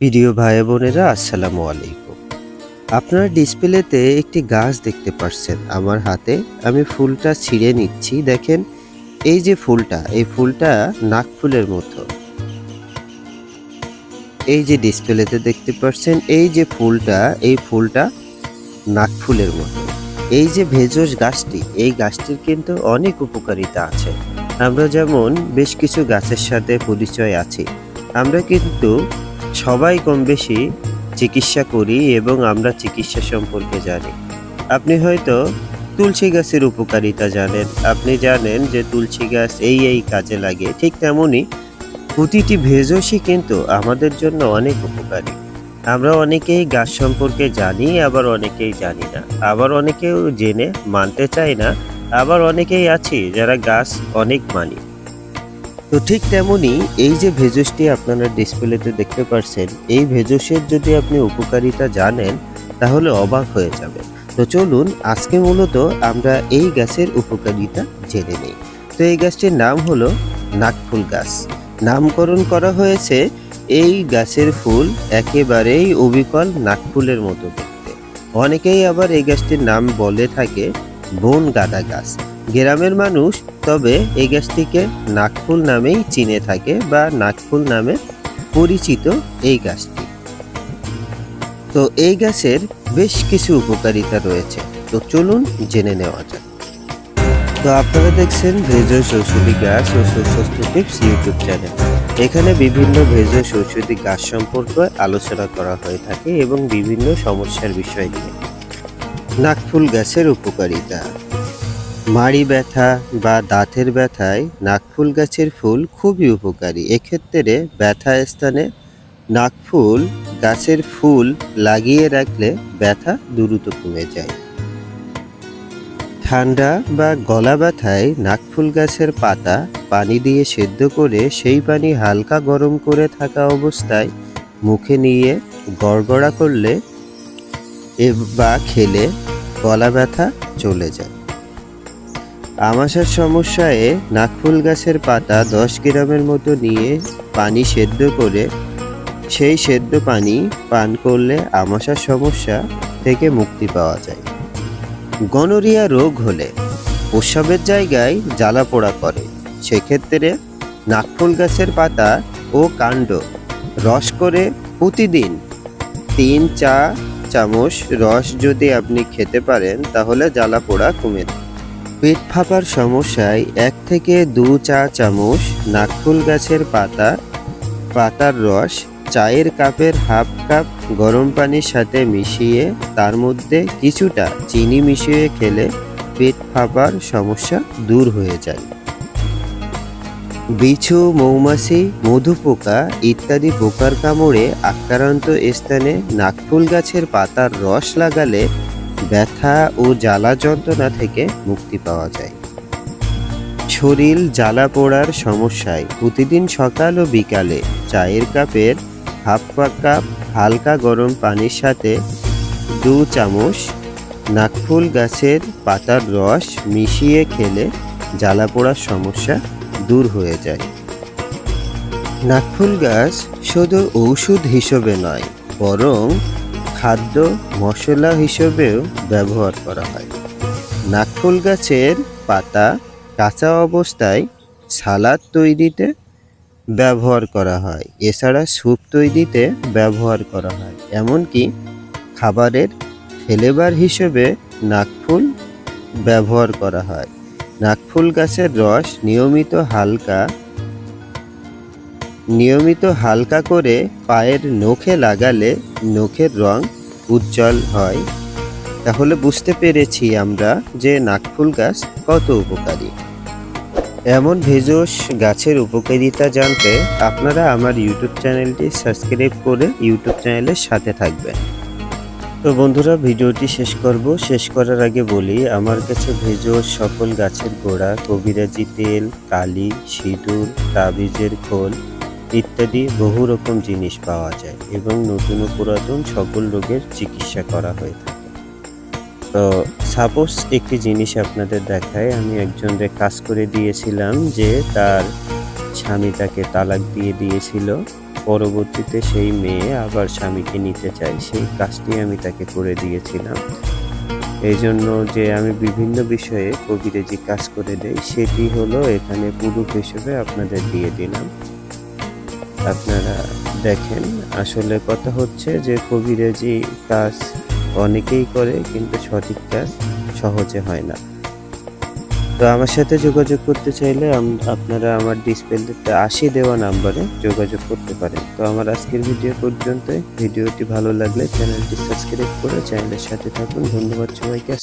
প্রিয় ভাই বোনেরা, আসসালামু আলাইকুম। আপনার ডিসপ্লেতে একটি গাছ দেখতে পাচ্ছেন আমার হাতে। আমি ফুলটা ছিঁড়ে নিচ্ছি। দেখেন, এই যে ফুলটা, এই ফুলটা নাক ফুলের মতো। এই যে ডিসপ্লেতে দেখতে পাচ্ছেন এই যে ফুলটা, এই ফুলটা নাক ফুলের মতো। এই যে ভেষজ গাছটি, এই গাছটির কিন্তু অনেক উপকারিতা আছে। আমরা যেমন বেশ কিছু গাছের সাথে পরিচয় আছি, আমরা কিন্তু সবাই কম বেশি চিকিৎসা করি এবং আমরা চিকিৎসা সম্পর্কে জানি। আপনি হয়তো তুলসী গাছের উপকারিতা জানেন। আপনি জানেন যে তুলসী গাছ এই এই কাজে লাগে। ঠিক তেমনই প্রতিটি ভেষজই কিন্তু আমাদের জন্য অনেক উপকারী। আমরা অনেকেই গাছ সম্পর্কে জানি, আবার অনেকেই জানি না। আবার অনেকেও জেনে, মানতে চায় না। আবার অনেকেই আছি যারা গাছ অনেক মানি তো ঠিক তেমনি এই যে ভেষজটি আপনারা ডিসপ্লেতে দেখতে পাচ্ছেন এই ভেষজের যদি আপনি উপকারিতা জানেন, তাহলে অবাক হয়ে যাবে তো চলুন আজকে মূলত আমরা এই গাছের উপকারিতা জেনে নিই। তো এই গাছটির নাম হলো নাকফুল গাছ। নামকরণ করা হয়েছে এই গাছের ফুল একেবারেই অবিকল নাকফুলের মতো দেখতে। অনেকেই আবার এই গাছটির নাম বলে থাকে বন গাঁদা গাছ। গ্রামের মানুষ তবে এই গাছটিকে নাকফুল নামেই চিনে থাকে বা নাকফুল নামে পরিচিত এই গাছটি। তো এই গাছের বেশ কিছু উপকারিতা রয়েছে। তো চলুন জেনে নেওয়া যাক। তো আপনারা দেখছেন ভেষজ ঔষধি গাছ ও সুস্বাস্থ্য টিপস ইউটিউব চ্যানেল। এখানে বিভিন্ন ভেষজ ঔষধি গাছ সম্পর্কে আলোচনা করা হয়ে থাকে এবং বিভিন্ন সমস্যার বিষয় নিয়ে। নাকফুল গাছের উপকারিতা। মাড়ি ব্যথা বা দাঁতের ব্যথায় নাকফুল গাছের ফুল খুবই উপকারী। এক্ষেত্রে ব্যথা স্থানে নাকফুল গাছের ফুল লাগিয়ে রাখলে ব্যথা দ্রুত কমে যায়। ঠান্ডা বা গলা ব্যথায় নাকফুল গাছের পাতা পানি দিয়ে সেদ্ধ করে সেই পানি হালকা গরম করে থাকা অবস্থায় মুখে নিয়ে গড়গড়া করলে বা খেলে গলা ব্যথা চলে যায়। আমাশার সমস্যায় নাকফুল গাছের পাতা দশ গ্রামের মতো নিয়ে পানি সেদ্ধ করে, সেই সেদ্ধ পানি পান করলে আমাশার সমস্যা থেকে মুক্তি পাওয়া যায় গনোরিয়া রোগ হলে প্রস্রাবের জায়গায় জ্বালা পোড়া করে সেক্ষেত্রে নাকফুল গাছের পাতা ও কাণ্ড রস করে প্রতিদিন তিন চা চামচ রস যদি আপনি খেতে পারেন, তাহলে জ্বালা পোড়া কমে। পেট ফাঁপার সমস্যায় এক থেকে দু চা চামচ নাকফুল গাছের পাতা, পাতার রস, চায়ের কাপের হাফ কাপ গরম পানির সাথে মিশিয়ে তার মধ্যে কিছুটা চিনি মিশিয়ে খেলে পেট ফাঁপার সমস্যা দূর হয়ে যায়। বিছু, মৌমাছি মধু পোকা ইত্যাদি পোকার কামড়ে আক্রান্ত স্থানে নাকফুল গাছের পাতার রস লাগালে ব্যথা ও জ্বালা যন্ত্রণা থেকে মুক্তি পাওয়া যায়। শরীর জ্বালা পোড়ার সমস্যায় প্রতিদিন সকাল ও বিকালে চায়ের কাপের হাফ কাপ হালকা গরম পানির সাথে দু চামচ নাকফুল গাছের পাতার রস মিশিয়ে খেলে জ্বালা পোড়ার সমস্যা দূর হয়ে যায়। নাকফুল গাছ শুধু ঔষধ হিসেবে নয়, বরং খাদ্য মশলা হিসেবেও ব্যবহার করা হয়। নাকফুল গাছের পাতা কাঁচা অবস্থায় সালাদ তৈরিতে ব্যবহার করা হয়। এছাড়া স্যুপ তৈরিতে ব্যবহার করা হয়। এমনকি খাবারের ফ্লেভার হিসেবে নাকফুল ব্যবহার করা হয়। নাকফুল গাছের রস নিয়মিত হালকা নিয়মিত হালকা করে পায়ের নখে লাগালে নখের রং উজ্জ্বল হয়। তাহলে বুঝতে পেরেছি আমরা যে নাকফুল গাছ কত উপকারী। এমন ভেষজ গাছের উপকারিতা জানতে আপনারা আমার ইউটিউব চ্যানেলটি সাবস্ক্রাইব করে ইউটিউব চ্যানেলের সাথে থাকবেন। তো বন্ধুরা, ভিডিওটি শেষ করব। শেষ করার আগে বলি, আমার কাছে ভেষজ সকল গাছের গোড়া, কবিরাজি তেল, কালি, সিঁদুর, তাবিজের খোল ইত্যাদি বহু রকম জিনিস পাওয়া যায় এবং নতুন ও পুরাতন সকল রোগের চিকিৎসা করা হয়ে থাকে। তো সাপোজ একটি জিনিস আপনাদের দেখায়, আমি একজনকে কাজ করে দিয়েছিলাম যে তার স্বামী তাকে তালাক দিয়ে দিয়েছিল। পরবর্তীতে সেই মেয়ে আবার স্বামীকে নিতে চায়। সেই কাজটি আমি তাকে করে দিয়েছিলাম। এই জন্য যে আমি বিভিন্ন বিষয়ে কবিরাজি কাজ করে দেই, সেটি হলো এখানে পুরুষ হিসেবে আপনাদের দিয়ে দিলাম। আপনারা দেখেন, আসলে কথা হচ্ছে যে কবিরাজি কাজ অনেকেই করে কিন্তু সঠিক কাজ সহজে হয় না। তো আমার সাথে যোগাযোগ করতে চাইলে আপনারা আমার ডিসপ্লেতে আশি দেওয়া নাম্বারে যোগাযোগ করতে পারেন। তো আমার আজকের ভিডিও পর্যন্ত ভিডিওটি ভালো লাগলে চ্যানেলটি সাবস্ক্রাইব করে চ্যানেলের সাথে থাকুন। ধন্যবাদ সবাইকে।